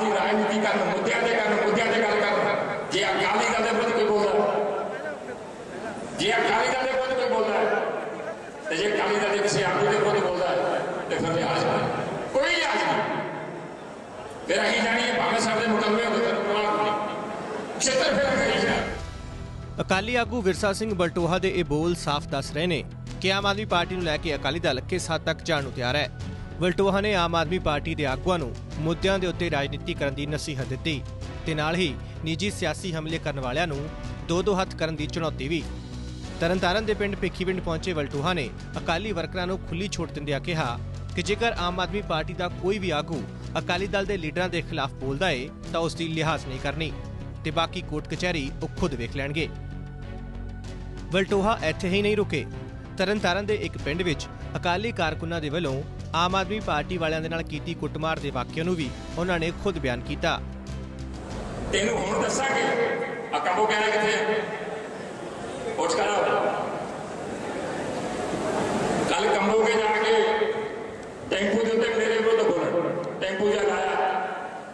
ਆਪਦੀ ਰਾਜਨੀਤੀ ਕਰਨ, ਮੁੱਦਿਆਂ ਤੇ ਕਰਨ, ਮੁੱਦਿਆਂ ਤੇ ਗੱਲ ਕਰਨ। ਜੇ ਅਕਾਲੀ ਦਲ ਦੇ ਵਿਰੁੱਧ ਕੋਈ ਬੋਲਦਾ ਜੇ ਅਕਾਲੀ ਦਲ ਦੇ ਵਿਰੁੱਧ ਕੋਈ ਬੋਲਦਾ ਤੇ ਜੇ ਅਕਾਲੀ ਦਲ ਦੇ ਕਿਸੇ ਆਗੂ ਦੇ ਵਿਰੁੱਧ ਬੋਲਦਾ ਤੇ ਫਿਰ ਲਿਹਾਜ਼ ਨਹੀਂ ਕੋਈ ਲਿਹਾਜ਼ ਨਹੀਂ। ਫਿਰ ਅਸੀਂ ਜਾਣੀਏ ਭਾਵੇਂ ਸਾਹਿਬ ਦੇ ਮੁਕੰਮੇ ਹੋ ਗਏ ਛੇਤਰ ਫਿਰ ਕਰੀ ਅਕਾਲੀ ਆਗੂ ਵਿਰਸਾ ਸਿੰਘ ਬਲਟੋਹਾ ਦੇ ਇਹ ਬੋਲ ਸਾਫ਼ ਦੱਸ ਰਹੇ ਨੇ ਕਿ ਆਮ ਆਦਮੀ ਪਾਰਟੀ ਨੂੰ ਲੈ ਕੇ ਅਕਾਲੀ ਦਲ ਕਿਸ ਹੱਦ ਤੱਕ ਜਾਣ ਨੂੰ ਤਿਆਰ ਹੈ। ਵਲਟੋਹਾ ਨੇ ਆਮ ਆਦਮੀ ਪਾਰਟੀ ਦੇ ਆਗੂਆਂ ਨੂੰ ਮੁੱਦਿਆਂ ਦੇ ਉੱਤੇ ਰਾਜਨੀਤੀ ਕਰਨ ਦੀ ਨਸੀਹਤ ਦਿੱਤੀ ਤੇ ਨਾਲ ਹੀ ਨਿੱਜੀ ਸਿਆਸੀ ਹਮਲੇ ਕਰਨ ਵਾਲਿਆਂ ਨੂੰ ਦੋ ਦੋ ਹੱਥ ਕਰਨ ਦੀ ਚੁਣੌਤੀ ਵੀ। ਤਰਨਤਾਰਨ ਦੇ ਪਿੰਡ ਭਿੱਖੀਵਿੰਡ ਪਹੁੰਚੇ ਵਲਟੋਹਾ ਨੇ ਅਕਾਲੀ ਵਰਕਰਾਂ ਨੂੰ ਖੁੱਲੀ ਛੋਟ ਦਿੰਦਿਆਂ ਕਿਹਾ ਕਿ ਜੇਕਰ ਆਮ ਆਦਮੀ ਪਾਰਟੀ ਦਾ ਕੋਈ ਵੀ ਆਗੂ ਅਕਾਲੀ ਦਲ ਦੇ ਲੀਡਰਾਂ ਦੇ ਖਿਲਾਫ ਬੋਲਦਾ ਏ, ਤਾਂ ਉਸ ਦੀ ਲਿਹਾਜ਼ ਨਹੀਂ ਕਰਨੀ ਤੇ ਬਾਕੀ ਕੋਰਟ ਕਚਹਿਰੀ ਉਹ ਖੁਦ ਵੇਖ ਲੈਣਗੇ। ਵਲਟੋਹਾ ਇੱਥੇ ਹੀ ਨਹੀਂ ਰੁਕੇ। ਤਰਨਤਾਰਨ ਦੇ ਇੱਕ ਪਿੰਡ ਵਿੱਚ ਅਕਾਲੀ ਕਾਰਕੁਨਾਂ ਦੇ ਵੱਲੋਂ ਆਮ ਆਦਮੀ ਪਾਰਟੀ ਵਾਲਿਆਂ ਦੇ ਨਾਲ ਕੀਤੀ ਕੁੱਟਮਾਰ ਦੇ ਵਾਕਿਆ ਨੂੰ ਵੀ ਉਹਨਾਂ ਨੇ ਖੁਦ ਬਿਆਨ ਕੀਤਾ। ਤੈਨੂੰ ਹੁਣ ਦੱਸਾਂਗੇ, ਆ ਕੰਬੋ ਕਹਿਣਾ ਕਿੱਥੇ ਉੱਠ ਕਰ। ਕੱਲ ਕੰਬੋ ਕੇ ਜਾ ਕੇ, ਟੈਂਪੂ ਦੇ ਉੱਤੇ ਮੇਰੇ ਵਿਰੁੱਧ ਬੋਲਣ ਟੈਂਪੂ ਜਾ ਲਾਇਆ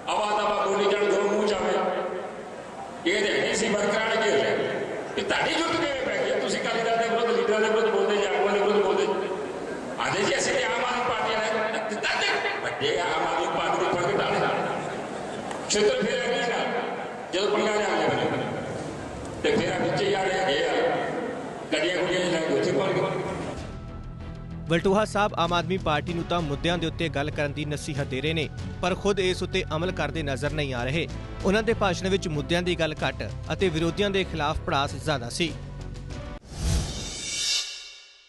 ਆਵਾ ਬੋਲੀ ਜਾਣ, ਦੋ ਮੂੰਹ ਚਾਵੇ। ਇਹ ਦੇ ਸੀ, ਵਰਕਰਾਂ ਨੇ ਕੀ ਹੋਇਆ ਇਹ ਤੁਹਾਡੀ ਜੁੱਤ ਕਿਵੇਂ ਪੈ ਗਈ ਤੁਸੀਂ ਕਾਲੀ ਦਲ ਦੇ ਵਿਰੁੱਧ ਲੀਡਰਾਂ ਦੇ ਵਿਰੁੱਧ ਬੋਲਦੇ ਜਾਂ ਆਗੂਆਂ ਦੇ ਵਿਰੁੱਧ ਬੋਲਦੇ ਆਦੇ ਅਸੀਂ ਤੇ ਆਮ ਆਦਮੀ ਪਾਰਟੀ ਵਾਲੇ ਦਿੱਤਾ ਤੇ ਵੱਡੇ ਆਮ ਆਦਮੀ ਪਾਰਟੀ ਦੇ ਪੰਗ ਡਾਲੇ ਛੇਤਰ ਫਿਰ ਅਗਲੀ ਨਾਲ ਜਦੋਂ ਪੰਗਾ ਜਾ ਲਿਆ ਤੇ ਫਿਰ ਵਿੱਚ ਯਾਰ ਹੈਗੇ ਆ ਗੱਡੀਆਂ ਗੁੱਡੀਆਂ ਲੈ ਕੇ ਉੱਥੇ ਪਹੁੰਚ ਵਲਟੋਹਾ ਸਾਹਿਬ ਆਮ ਆਦਮੀ ਪਾਰਟੀ ਨੂੰ ਤਾਂ ਮੁੱਦਿਆਂ ਦੇ ਉੱਤੇ ਗੱਲ ਕਰਨ ਦੀ ਨਸੀਹਤ ਦੇ ਰਹੇ ਨੇ, ਪਰ ਖੁਦ ਇਸ ਉੱਤੇ ਅਮਲ ਕਰਦੇ ਨਜ਼ਰ ਨਹੀਂ ਆ ਰਹੇ। ਉਹਨਾਂ ਦੇ ਭਾਸ਼ਣ ਵਿੱਚ ਮੁੱਦਿਆਂ ਦੀ ਗੱਲ ਘੱਟ ਅਤੇ ਵਿਰੋਧੀਆਂ ਦੇ ਖਿਲਾਫ ਪੜਾਸ ਜ਼ਿਆਦਾ ਸੀ।